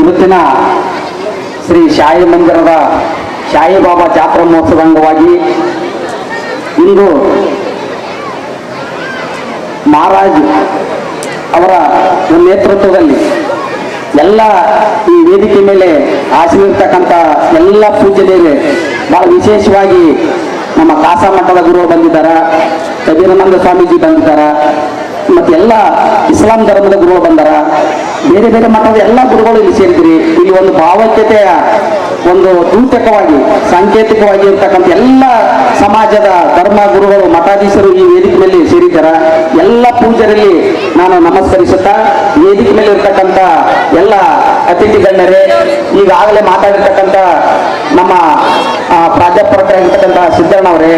ಇವತ್ತಿನ ಶ್ರೀ ಶಾಯಿ ಮಂದಿರದ ಶಾಯಿಬಾಬಾ ಜಾತ್ರಾ ಮಹೋತ್ಸವ ಅಂಗವಾಗಿ ಇಂದು ಮಹಾರಾಜ್ ಅವರ ನೇತೃತ್ವದಲ್ಲಿ ಎಲ್ಲ ಈ ವೇದಿಕೆ ಮೇಲೆ ಆಸೀನಿರ್ತಕ್ಕಂಥ ಎಲ್ಲ ಪೂಜ್ಯರಿಗೆ ಬಹಳ ವಿಶೇಷವಾಗಿ ನಮ್ಮ ಕಾಸಾ ಮಠದ ಗುರು ಬಂದಿದ್ದಾರೆ, ಕಬೀರಾನಂದ ಸ್ವಾಮೀಜಿ ಬಂದಿದ್ದಾರೆ ಮತ್ತೆ ಎಲ್ಲ ಇಸ್ಲಾಂ ಧರ್ಮದ ಗುರು ಬಂದಾರ. ಬೇರೆ ಬೇರೆ ಮಠದ ಎಲ್ಲ ಗುರುಗಳು ಇಲ್ಲಿ ಸೇರಿದ್ರಿ. ಇಲ್ಲಿ ಒಂದು ಭಾವೈಕ್ಯತೆಯ ಒಂದು ದೂತಕವಾಗಿ ಸಾಂಕೇತಿಕವಾಗಿ ಇರ್ತಕ್ಕಂಥ ಎಲ್ಲ ಸಮಾಜದ ಧರ್ಮ ಗುರುಗಳು, ಮಠಾಧೀಶರು ಈ ವೇದಿಕೆ ಮೇಲೆ ಸೇರಿದ್ದಾರ? ಎಲ್ಲ ಪೂಜರಲ್ಲಿ ನಾನು ನಮಸ್ಕರಿಸುತ್ತಾ, ವೇದಿಕೆ ಮೇಲೆ ಇರ್ತಕ್ಕಂಥ ಎಲ್ಲ ಅತಿಥಿ ಗಣ್ಯರೇ ಈಗಾಗಲೇ ಮಾತಾಡಿರ್ತಕ್ಕಂಥ ನಮ್ಮ ಪ್ರಾಧ್ಯಾಪಕರಾಗಿರ್ತಕ್ಕಂಥ ಸಿದ್ದಣ್ಣವರೇ,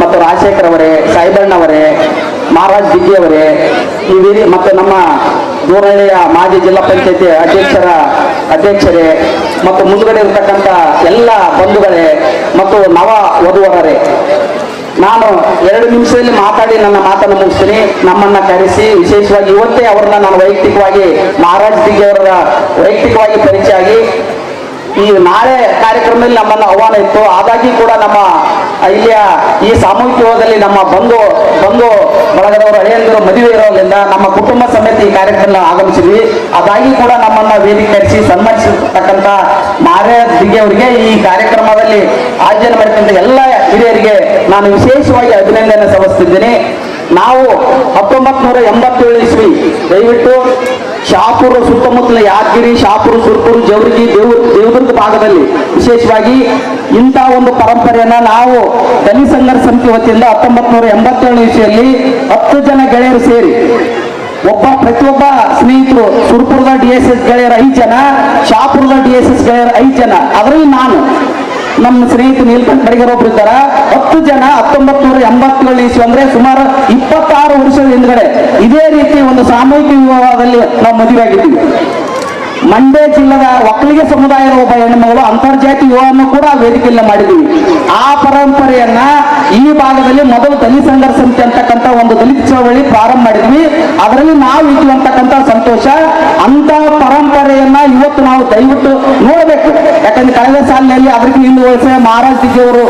ಮತ್ತು ರಾಜಶೇಖರ್ ಅವರೇ, ಸಾಯಿಬಣ್ಣವರೇ, ಮಹಾರಾಜ್ ದಿಗ್ಗಿ ಅವರೇ, ಈ ವೇದಿ ಮತ್ತು ನಮ್ಮ ದೂರಹಳ್ಳಿಯ ಮಾಜಿ ಜಿಲ್ಲಾ ಪಂಚಾಯತಿ ಅಧ್ಯಕ್ಷರ ಅಧ್ಯಕ್ಷರೇ ಮತ್ತು ಮುಂದುಗಡೆ ಇರತಕ್ಕಂಥ ಎಲ್ಲ ಬಂಧುಗಳೇ ಮತ್ತು ನವ ವಧುವರರೇ ನಾನು ಎರಡು ನಿಮಿಷದಲ್ಲಿ ಮಾತಾಡಿ ನನ್ನ ಮಾತನ್ನು ಮುಗಿಸ್ತೀನಿ. ನಮ್ಮನ್ನ ಕರೆಸಿ ವಿಶೇಷವಾಗಿ ಇವತ್ತೇ ಅವರನ್ನ ನಾನು ವೈಯಕ್ತಿಕವಾಗಿ ಮಹಾರಾಜ್ ಅವರ ವೈಯಕ್ತಿಕವಾಗಿ ಪರಿಚಯ ಆಗಿ ಈ ನಾಳೆ ಕಾರ್ಯಕ್ರಮದಲ್ಲಿ ನಮ್ಮನ್ನ ಆಹ್ವಾನ ಇತ್ತು. ಹಾಗಾಗಿ ಕೂಡ ನಮ್ಮ ಇಲ್ಲಿಯ ಈ ಸಾಮೂಹಿಕ ಯೋಗದಲ್ಲಿ ನಮ್ಮ ಬಂಧು ಬಂಧು ಬಳಗದವರು ಹಳೆಯಂದಿರು ಮದುವೆ ಇರೋದ್ರಿಂದ ನಮ್ಮ ಈ ಕಾರ್ಯಕ್ರಮ ಆಗಮಿಸಿದ್ವಿ. ಅದಾಗಿ ಕೂಡ ನಮ್ಮನ್ನ ವೇದಿಕೆ ಕರೆಸಿ ಸನ್ಮಾನಿಸಿರ್ತಕ್ಕಂಥ ಮಾರ್ಯ ದಿಗೆ ಅವರಿಗೆ ಈ ಕಾರ್ಯಕ್ರಮದಲ್ಲಿ ಆಯೋಜನೆ ಮಾಡಿದಂತ ಎಲ್ಲ ಹಿರಿಯರಿಗೆ ನಾನು ವಿಶೇಷವಾಗಿ ಅಭಿನಂದನೆ ಸಲ್ಲಿಸ್ತಿದ್ದೇನೆ. ನಾವು ಹತ್ತೊಂಬತ್ ನೂರ ಎಂಬತ್ತೇಳು ಇಸ್ವಿ, ದಯವಿಟ್ಟು ಶಾಪುರ ಸುತ್ತಮುತ್ತಲ ಯಾದಗಿರಿ, ಶಾಪುರ, ಸುರ್ಪುರ, ಜವರಿಗಿ, ದೇವ್ರ, ದೇವದುರ್ಗ ಭಾಗದಲ್ಲಿ ವಿಶೇಷವಾಗಿ ಇಂಥ ಒಂದು ಪರಂಪರೆಯನ್ನ ನಾವು ದಲಿತ ಸಂಘರ್ಷ ಸಮಿತಿ ವತಿಯಿಂದ ಹತ್ತೊಂಬತ್ ನೂರ ಎಂಬತ್ತೇಳು ಇಸ್ವಿಯಲ್ಲಿ ಹತ್ತು ಜನ ಗೆಳೆಯರು ಸೇರಿ ಒಬ್ಬ ಪ್ರತಿಯೊಬ್ಬ ಸ್ನೇಹಿತರು ಸುರ್ಪುರದ ಡಿ ಎಸ್ ಎಸ್ ಗೆಳೆಯರ ಐದು ಜನ, ಶಾಪುರದ ಡಿ ಎಸ್ ಎಸ್ ಗೆಳೆಯರ ಐದು ಜನ. ಅದರಲ್ಲಿ ನಾನು. ನಮ್ಮ ಸ್ನೇಹಿತ ನೀಲ್ಕಂಠ ಬಡಿಗರ್ ಒಬ್ರು ಇದ್ದಾರ. ಹತ್ತು ಜನ, ಹತ್ತೊಂಬತ್ತು ನೂರ ಎಂಬತ್ತೇಳು ಇಸು ಅಂದ್ರೆ ಸುಮಾರು ಇಪ್ಪತ್ತಾರು ವರ್ಷದ ಹಿಂದ್ಗಡೆ ಇದೇ ರೀತಿ ಒಂದು ಸಾಮೂಹಿಕ ವಿವಾಹದಲ್ಲಿ ನಾವು ಮದುವೆ ಆಗಿದ್ದೀವಿ. ಮಂಡ್ಯ ಜಿಲ್ಲೆದ ಒಕ್ಕಲಿಗೆ ಸಮುದಾಯದ ಒಬ್ಬ ಹೆಣ್ಣುಮಗಳು ಅಂತರ್ಜಾತಿ ವಿವಾಹವನ್ನು ಕೂಡ ವೇದಿಕೆಯಲ್ಲಿ ಮಾಡಿದ್ದೀವಿ. ಆ ಪರಂಪರೆಯನ್ನ ಈ ಭಾಗದಲ್ಲಿ ಮೊದಲು ದಲಿತ ಸಂಘರ್ಷ ಒಂದು ದಲಿತ ಚಳವಳಿ ಪ್ರಾರಂಭ ಮಾಡಿದ್ವಿ. ಅದರಲ್ಲಿ ನಾವು ಅಂತಕ್ಕಂಥ ಸಂತೋಷ, ಅಂತ ಪರಂಪರೆಯನ್ನ ಇವತ್ತು ನಾವು ದಯವಿಟ್ಟು ನೋಡಬೇಕು. ಯಾಕಂದ್ರೆ ಕಳೆದ ಸಾಲಿನಲ್ಲಿ ಅದಕ್ಕೆ ಹಿಂದೆ ವರ್ಷ ಮಹಾರಾಜ್ ದಿಗ್ಗಿಯವರು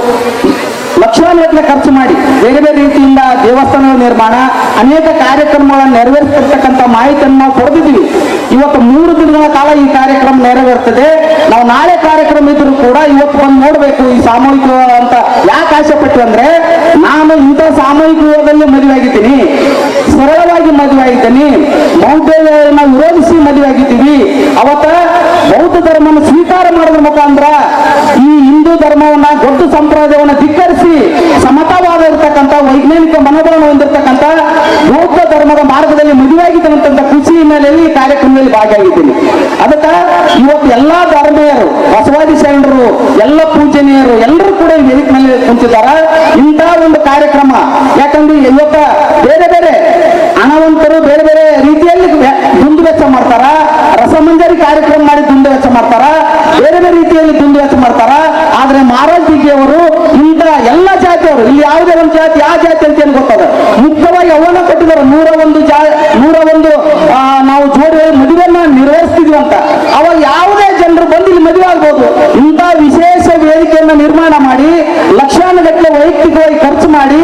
ಲಕ್ಷಾನುಗಟ್ಟಲೆ ಖರ್ಚು ಮಾಡಿ ಬೇರೆ ಬೇರೆ ರೀತಿಯಿಂದ ದೇವಸ್ಥಾನಗಳ ನಿರ್ಮಾಣ, ಅನೇಕ ಕಾರ್ಯಕ್ರಮಗಳನ್ನು ನೆರವೇರಿಸಿರ್ತಕ್ಕಂಥ ಮಾಹಿತಿಯನ್ನು ನಾವು ಪಡೆದಿದ್ದೀವಿ ಇವತ್ತು ಮೂರು ದಿನಗಳ ಕಾಲ ಈ ಕಾರ್ಯಕ್ರಮ ನೆರವೇರ್ತದೆ. ನಾವು ನಾಳೆ ಕಾರ್ಯಕ್ರಮ ಇದ್ರೂ ಕೂಡ ಇವತ್ತು ಬಂದು ನೋಡಬೇಕು ಈ ಸಾಮೂಹಿಕ ಅಂತ ಯಾಕೆ ಆಸೆ ಪಟ್ಟು ಅಂದ್ರೆ, ನಾನು ಇಂಥ ಸಾಮೂಹಿಕ ವಿವಾಹದಲ್ಲಿ ಮದುವೆ ಆಗಿದ್ದೀನಿ. ಸರಳವಾಗಿ ಮದುವೆ ಆಗಿದ್ದೀನಿ. ಬೌದ್ಧನ ವಿರೋಧಿಸಿ ಮದುವೆ ಆಗಿದ್ದೀವಿ. ಅವತ್ತ ಬೌದ್ಧ ಧರ್ಮವನ್ನು ಸ್ವೀಕಾರ ಮಾಡೋದ್ರ ಮುಖಾಂತರ ಈ ಹಿಂದೂ ಧರ್ಮವನ್ನ ದೊಡ್ಡ ಸಂಪ್ರದಾಯವನ್ನ ಧಿಕ್ಕರಿಸಿ ಸಮತಾವಾದ ಇರ್ತಕ್ಕಂಥ ವೈಜ್ಞಾನಿಕ ಮನೋಭಾವನೆ ಹೊಂದಿರತಕ್ಕಂಥ ಬೌದ್ಧ ಧರ್ಮದ ಮಾರ್ಗದಲ್ಲಿ ಮದುವೆಯಾಗಿದ್ದಂತ ಖುಷಿ ಹಿನ್ನೆಲೆಯಲ್ಲಿ ಈ ಕಾರ್ಯಕ್ರಮದಲ್ಲಿ ಭಾಗಿಯಾಗಿದ್ದೀನಿ. ಅದಕ್ಕೆ ಇವತ್ತು ಎಲ್ಲಾ ಧರ್ಮೀಯರು, ಬಸವಾದಿ ಶರಣರು ಎಲ್ಲ ಪೂಜನೀಯರು ಎಲ್ಲರೂ ಕೂಡ ವೇದಿಕೆ ಮೇಲೆ ಕುಂತಿದ್ದಾರ. ಇಂಥ ಒಂದು ಕಾರ್ಯಕ್ರಮ, ಯಾಕಂದ್ರೆ ಇವತ್ತ ಬೇರೆ ಬೇರೆ ಹಣವಂತರು ಬೇರೆ ಬೇರೆ ರೀತಿಯಲ್ಲಿ ದುಂದು ವೆಚ್ಚ ಮಾಡ್ತಾರ, ರಸಮಂಜರಿ ಕಾರ್ಯಕ್ರಮ ಮಾಡಿ ದುಂದು ವೆಚ್ಚ ಮಾಡ್ತಾರ, ಬೇರೆ ಬೇರೆ ರೀತಿಯಲ್ಲಿ ದುಂದು ವೆಚ್ಚ ಮಾಡ್ತಾರ. ಆದ್ರೆ ಮಹಾರಾಜ್ ಅವರು ಜಾತಿಯವರು ಇಲ್ಲಿ ಯಾವುದೇ ಒಂದು ಜಾತಿ, ಆ ಜಾತಿ ಅಂತ ಏನು ಗೊತ್ತದ ಮುಖ್ಯವಾಗಿ ಅವನ್ನ ಕೊಟ್ಟಿದ್ದಾರೆ. ನೂರ ಒಂದು ಜಾ, ನೂರ ಒಂದು ನಾವು ಜೋಡಿ ಮದುವೆಯನ್ನ ನಿರ್ವಹಿಸ್ತಿದ್ವಿ ಅಂತ ಅವಾಗ ಯಾವುದೇ ಜನರು ಬಂದು ಇಲ್ಲಿ ಮದುವೆ ಆಗ್ಬೋದು. ಇಂಥ ವಿಶೇಷ ವೇದಿಕೆಯನ್ನ ನಿರ್ಮಾಣ ಮಾಡಿ, ಲಕ್ಷಾನುಗಟ್ಟಲೆ ವೈಯಕ್ತಿಕವಾಗಿ ಖರ್ಚು ಮಾಡಿ,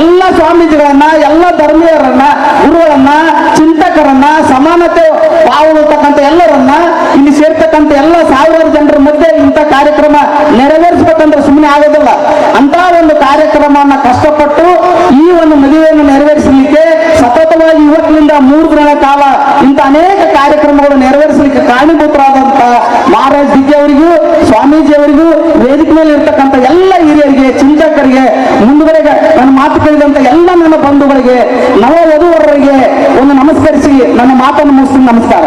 ಎಲ್ಲ ಸ್ವಾಮೀಜಿಗಳನ್ನ, ಎಲ್ಲ ಧರ್ಮೀಯರನ್ನ, ಗುರುಗಳನ್ನ, ಚಿಂತಕರನ್ನ, ಸಮಾನತೆ ಪಾವತಕ್ಕಂಥ ಎಲ್ಲರನ್ನ ಇಲ್ಲಿ ಸೇರ್ತಕ್ಕಂಥ ಎಲ್ಲ ಸಾವಿರಾರು ಜನರ ಮಧ್ಯೆ ಇಂಥ ಕಾರ್ಯಕ್ರಮ ನೆರವೇರಿಸ್ಬೇಕಂದ್ರೆ ಸುಮ್ಮನೆ ಆಗೋದಿಲ್ಲ ಅಂತ ಒಂದು ಕಾರ್ಯಕ್ರಮವನ್ನ ಕಷ್ಟಪಟ್ಟು ಈ ಒಂದು ಮದುವೆಯನ್ನು ನೆರವೇರಿಸಲಿಕ್ಕೆ ಸತತವಾಗಿ ಇವತ್ತಿನಿಂದ ಮೂರು ದಿನಗಳ ಕಾಲ ಇಂಥ ಅನೇಕ ಕಾರ್ಯಕ್ರಮಗಳು ನೆರವೇರಿಸಲಿಕ್ಕೆ ಕಾರಣೀಭೂತರಾದಂತ ಮಹಾರಾಜ್ ದಿಗ್ಗಿ ಅವರಿಗೂ, ಸ್ವಾಮೀಜಿ ಅವರಿಗೂ, ವೇದಿಕೆ ಮೇಲೆ ಇರ್ತಕ್ಕಂಥ ಎಲ್ಲ ಹಿರಿಯರಿಗೆ, ಚಿಂತಕರಿಗೆ, ಮುಂದುವರೆಗೆ ನನ್ನ ಮಾತು ಕೇಳಿದಂತ ಎಲ್ಲ ನನ್ನ ಬಂಧುಗಳಿಗೆ, ನವ ವಧುವರರಿಗೆ ಒಂದು ನಮಸ್ಕರಿಸಿ ನನ್ನ ಮಾತನ್ನು ಮುಗಿಸ್ತೀನಿ. ನಮಸ್ಕಾರ.